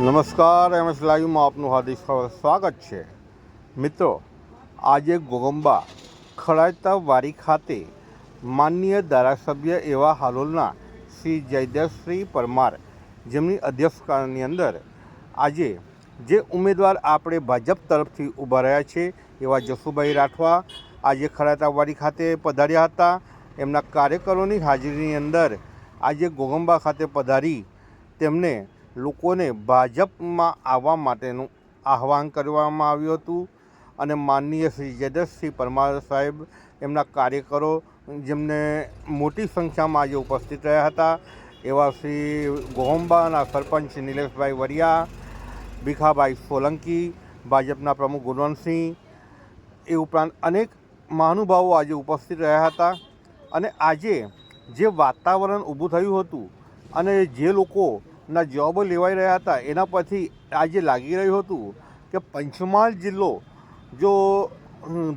નમસ્કાર, M S લાઈવમાં આપનું હાર્દિક સ્વાગત છે. મિત્રો, આજે ગોગંબા ખડાતા વારી ખાતે માનનીય ધારાસભ્ય એવા હાલોલના શ્રી જયદેવશ્રી પરમાર જેમની અધ્યક્ષતાની અંદર આજે જે ઉમેદવાર આપણે ભાજપ તરફથી ઊભા રહ્યા છે એવા જસુભાઈ રાઠવા આજે ખડાતા વારી ખાતે પધાર્યા હતા. એમના કાર્યકરોની હાજરીની અંદર આજે ગોગંબા ખાતે પધારી તેમને લોકોને ભાજપમાં આવવા માટેનું આહવાન કરવામાં આવ્યું હતું. અને માનનીય શ્રી જયદસસિંહ પરમાર સાહેબ એમના કાર્યકરો જેમને મોટી સંખ્યામાં આજે ઉપસ્થિત રહ્યા હતા, એવા શ્રી ગોહંબાના સરપંચ નિલેશભાઈ વરિયા, ભીખાભાઈ સોલંકી, ભાજપના પ્રમુખ ગુણવંતસિંહ, એ ઉપરાંત અનેક મહાનુભાવો આજે ઉપસ્થિત રહ્યા હતા. અને આજે જે વાતાવરણ ઊભું થયું હતું અને જે લોકોના જોબો લેવાઈ રહ્યા હતા, એના પરથી આજે લાગી રહ્યું હતું કે પંચમહાલ જિલ્લો જો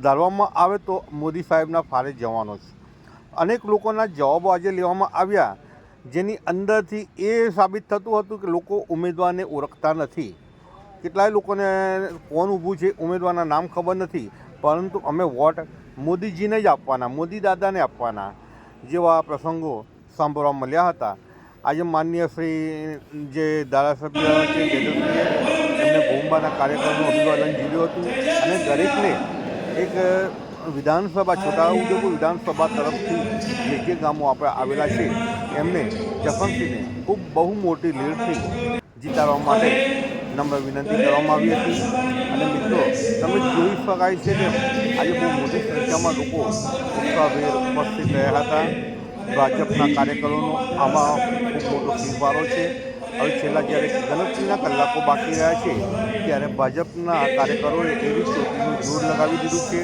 ધારવામાં આવે તો મોદી સાહેબના ફાળે જવાનો છે. અનેક લોકોના જવાબો આજે લેવામાં આવ્યા, જેની અંદરથી એ સાબિત થતું હતું કે લોકો ઉમેદવારને ઓળખતા નથી. કેટલાય લોકોને કોણ ઊભું છે, ઉમેદવારના નામ ખબર નથી, પરંતુ અમે વોટ મોદીજીને જ આપવાના, મોદી દાદાને આપવાના જેવા પ્રસંગો સાંભળવા મળ્યા હતા. આજે માનનીય શ્રી જે ધારાસભ્ય છે જયદીપસિંહે એમને ગોંબાના કાર્યક્રમનું અભિવાદન ઝીલ્યું હતું. અને દરેકને એક વિધાનસભા, છોટાઉદેપુર વિધાનસભા તરફથી જે જે ગામો આપણે આવેલા છે, એમને જખમસિંહને ખૂબ બહુ મોટી લીડથી જીતાડવા માટે નમ્ર વિનંતી કરવામાં આવી હતી. અને મિત્રો, તમે જોઈ શકાય છે કે આજે બહુ મોટી સંખ્યામાં લોકો ઉત્સાહભેર ઉપસ્થિત રહ્યા હતા. ભાજપના કાર્યકરોનો આમાં ખૂબ મોટો ફેરફારો છે. હવે છેલ્લા જ્યારે ગણતરીના કલાકો બાકી રહ્યા છે, ત્યારે ભાજપના કાર્યકરોએ એવી ચોકીનું જોર લગાવી દીધું છે.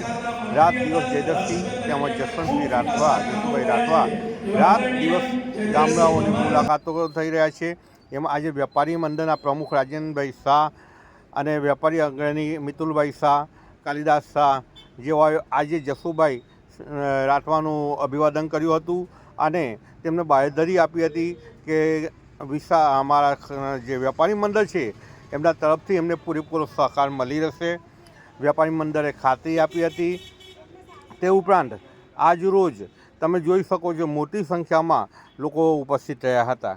રાત દિવસ જયદતસિંહ તેમજ જસવંતસિંહ રાઠવા જસુભાઈ રાઠવા રાત દિવસ ગામડાઓની મુલાકાતો થઈ રહ્યા છે. એમાં આજે વેપારી મંડળના પ્રમુખ રાજેન્દ્રભાઈ શાહ અને વેપારી અગ્રણી મિતુલભાઈ શાહ, કાલિદાસ શાહ જેવાએ આજે જસુભાઈ રાઠવાનું અભિવાદન કર્યું હતું. અને તેમને બાહેધરી આપી હતી કે વિશા અમારા જે વેપારી મંડળ છે, એમના તરફથી એમને પૂરેપૂરો સહકાર મળી રહેશે. વેપારી મંડળે ખાતરી આપી હતી. તે ઉપરાંત આજ રોજ તમે જોઈ શકો છો મોટી સંખ્યામાં લોકો ઉપસ્થિત રહ્યા હતા.